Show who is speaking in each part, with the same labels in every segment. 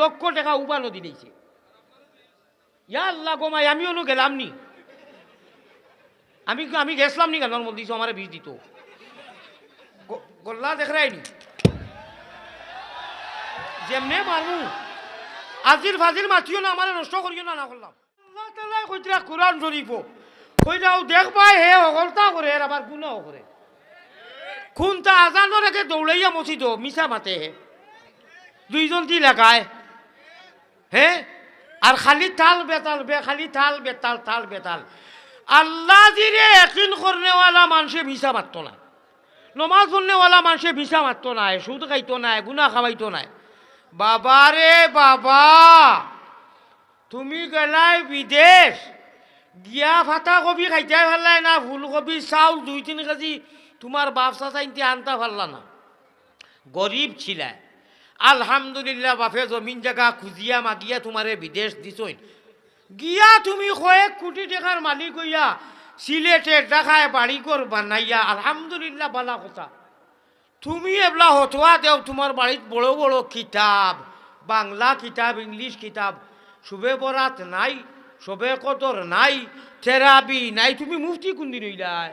Speaker 1: লক্ষ টাকা উবানো দিলেছে ইয়া আল্লাহ গোমাই আমিও নো গেলাম নি। আমি আমি গেছিলাম নি গানোর মধ্যে আমার বিষ দিত। গল্লা দেখ রাইনি যেমনে মারমু আজির ফাজির মাতিও না আমার নষ্ট করিও না না করলাম আল্লাহ তাআলা কইতরা কোরআন শরীফ কইরাও দেখবাই হে অগলতা করে আর আবার গুনাহ করে কোনটা আজানোর আগে দৌড়াইয়া মসজিদ মিশা মাতে হে দুইজন দি লাগায়। হে? আর খালি তাল বেতাল বে, খালি তাল বেতাল তাল বেতাল। আল্লাহ দিরে একিন করনেওয়ালা মানুষে ভিসা মারত না। নমাজ পড়নেওয়ালা মানুষে ভিসা মারত নাই সুদ খাইতো নাই গুনা খাওয়াইতো নাই বাবা রে বাবা, তুমি গেলাই বিদেশ, গিয়া ফাটা কবি খাইতে পারলাই না, ফুলকবি, চাউল, দুই, তিন কেজি তোমার বাপসা চাইতে আনতে পারলা না। গরিব ছিলা। আলহামদুলিল্লাহ, বাপে জমিন জায়গা খুঁজিয়া মাগিয়া তোমারে বিদেশ দিছইন। গিয়া তুমি কয়েক কোটি টাকার মালিক হইয়া সিলেটে দেখায় বাড়ি কর বানাইয়া, আলহামদুলিল্লাহ বালা কথা। তুমি এবলা হতোয়া দেও, তোমার বাড়িত বড় বড় কিতাব, বাংলা কিতাব, ইংলিশ কিতাব শুভে বরাত নাই, শোবে কদর নাই থেরাবি নাই, তুমি মুফতি কুন্দি রইলাই।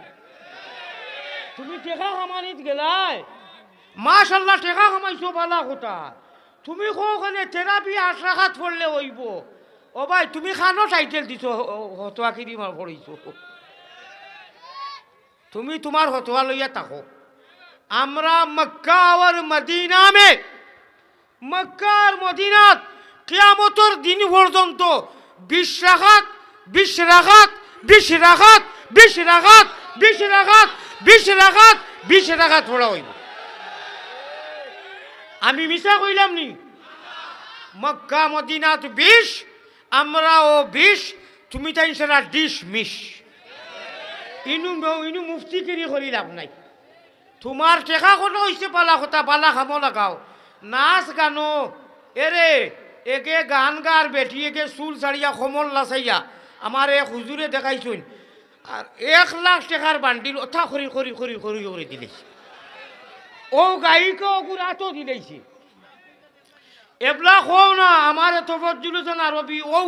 Speaker 1: তুমি টেকা কামানিত গেলাই। মাশাল্লাহ টেকা কামাইছো বালা কথা। তুমি কোখানে থেরাপি আট রাখাত পড়লে হইব। ও ভাই, তুমি খানো টাইটেল দিছো হতোয়া কিরি মার পড়িছো তুমি তোমার হতোয়া লইয়া থাকো। আমরা মক্কা আর মদিনা মে মক্কা আর মদিনাত কিয়ামতর দিন পর্যন্ত বিশ রাখাত বিশ রাখাত বিশ রাখাত বিশ রাখাত বিশ রাখাত বিশ রাখাত বিশ রাখাত পড়া হইব। আমি মিশা কইলাম নি? মক্কা মদিনাত বিশ, আমরাও বিশ, তুমি তাই সেটা ডিশ মিশ। ইনু ইনু মুফতি কিনি করি লাভ নাই। তোমার টেকা কোনো হয়েছে পালা কথা পালা খাব লাগাও। নাচ গানো। এরে, একে গান গার বেটি, একে চুল ছাড়িয়া সমল লাচাইয়া। আমার এক হুজুরে দেখাইছুন। আর এক লাখ টাকার বান্ডিল অথা করি করি করি করি করে দিলেছে ও গায়িকা ওগুলো এত দিলেছে এবলা কও না, আমার এত ফজলুসন আরবি ও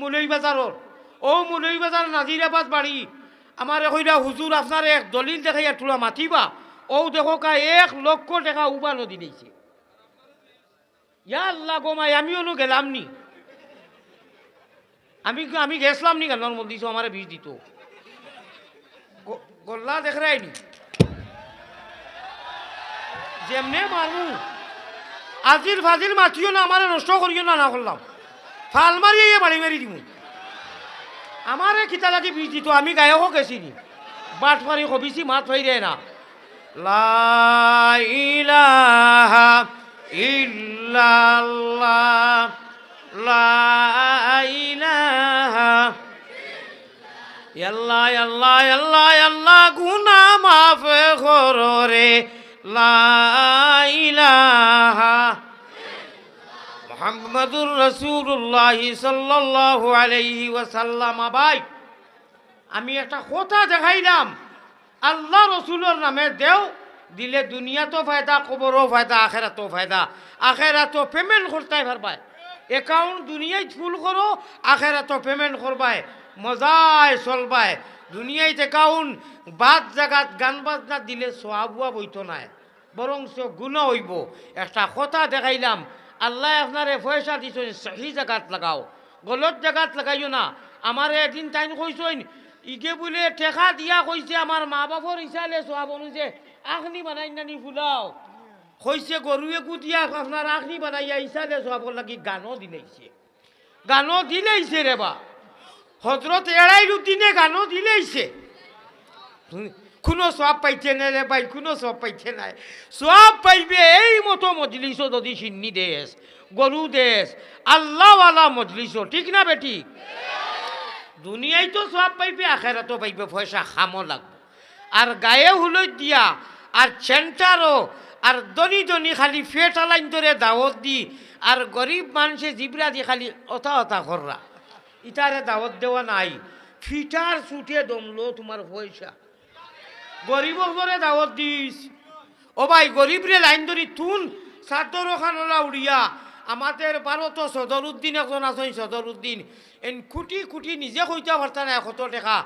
Speaker 1: মুলই বাজারর ও মুলই বাজার নাজিরাবাদ বাড়ি। আমার কইরা, হুজুর, আপনার এক দলিল দেখাইয়া তোলা মাতিবা। ও দেখো কা, এক লক্ষ টাকা উবানো দিলেছে ইয়া আল্লাহ গোমাই আমিও নো গেলাম নি। আমি আমি গেছিলাম নি গানোর মধ্যে আমার বিষ দিত। গল্লা দেখ রাইনি যেমনে মারমু। আজির ফাজিল মাতিও না, আমার নষ্ট করিও না না করলাম। ফাল মারিয়ে বাড়ি মারি দিমু। আমারে কিতা লাগি বিষ দিত, আমি গায়কও গেছি নি। বাট মারি হবিছি, মাত ফাইরে না। লা ইলাহা ইল্লাল্লাহ, লা ইলাহা। আল্লাহ আল্লাহ আল্লাহ আল্লাহ গুনা মাফ করো রে। আমি একটা কথা দেখাইলাম। আল্লাহ রসুলের নামে দেও, দিলে দুনিয়া তো ফায়দা, কবরও ফায়দা আখেরা তো ফায়দা। আখেরা তো পেমেন্ট করতে পারবাই অ্যাকাউন্ট দুনিয়ায় ফুল করো আখেরা তো পেমেন্ট করবাই মজায় চলবাই দুনিয়ায় অ্যাকাউন্ট বাদ জাগাত, গান বাজনা দিলে সোয়াবুয়া বইতো নাই। বরং গুণ হইব। একটা কথা দেখাইলাম, আল্লাহ আপনারে পয়সা দিছ সহি জায়গাত লাগাও। গলত জায়গাত লাগাইও না। আমার একদিন টাইম কইসইন ইগে বলে টেকা দিয়া কইছে আমার মা বাপর ইচালে সোয়াব অনুযায়ী আখনি বানাই নানি ফুলাও। কইছে গরুয়ে কুটিয়া আপনার আখনি বানাইয়া ইচালে সোয়াবর লাগি গানও দিলেইছে। গানও দিলেইছে রে বা। হজরত এড়াই দিনে গানও দিলেইছে কোনো সব পাইছে না রে ভাই কোনো সব পাইছে নাই সব পাইবে এই মতো মজলিস যদি সিন্নি দেশ, গরু দেশ, আল্লাহওয়ালা মজলিস ঠিক না বেটি? দুনিয়ায় তো সব পাইবে আখেরা তো পাইবে, পয়সা খামো লাগবে। আর গায়ে হুলই দিয়া, আর সেন্টারও আর দনি দনি খালি ফেট আলাইন ধরে দাওয়াত দি, আর গরিব মানুষে জিবরা দি খালি অথা অথা কররা ইটারে দাওয়াত দেওয়া নাই। ফিটার ছুটে দমলো তোমার পয়সা। গরিব ঘরে দাওয়াত দিস। ও ভাই, গরিব রে লাইন ধরি তুন সাতর খানলা উড়িয়া আমাদের ভারত সদরুদ্দিন, একজন আছেন সদরুদ্দিন। এন কুটি কুটি নিজে কইতে পারতা না কত টাকা।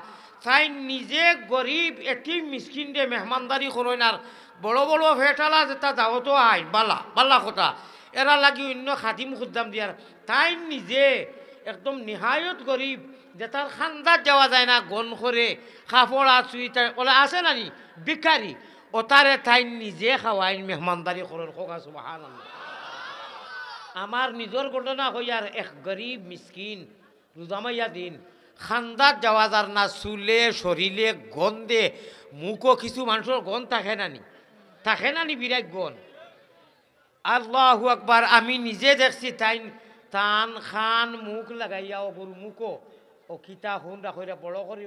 Speaker 1: তাই নিজে গরিব এটি মিসকিন দে মেহমানদারি করেন আর বড় বড় ফেটালা যেটা দাওয়াতো আই, বালা বালা কথা। এরা লাগি অন্য খাদিম খুদ্দাম দিয়ার তাই নিজে একদম নিহায়ত গরিব, যে তার খান্দার যাওয়া যায় না, গন করে কাপড় চুইটা ওলা আছে নানি ভিখারি ও তারে তাই নিজে খাওয়াইন মেহমানদারি করেন কোকা সুবাহান আমার নিজের ঘটনা হইয়ার এক গরিব মিসকিন রোজামাইয়া দিন খান্দার যাওয়া যার না, চুলে শরীরে গন্ধে মুখও কিছু মানুষের গন থাকে নানি থাকে নানি বিরাট গন? আল্লাহু আকবার আমি নিজে দেখছি তাই টান খান মুখ লাগাইয়া ওপর মুখো ও কিতা হুন রাখইরা বড় করে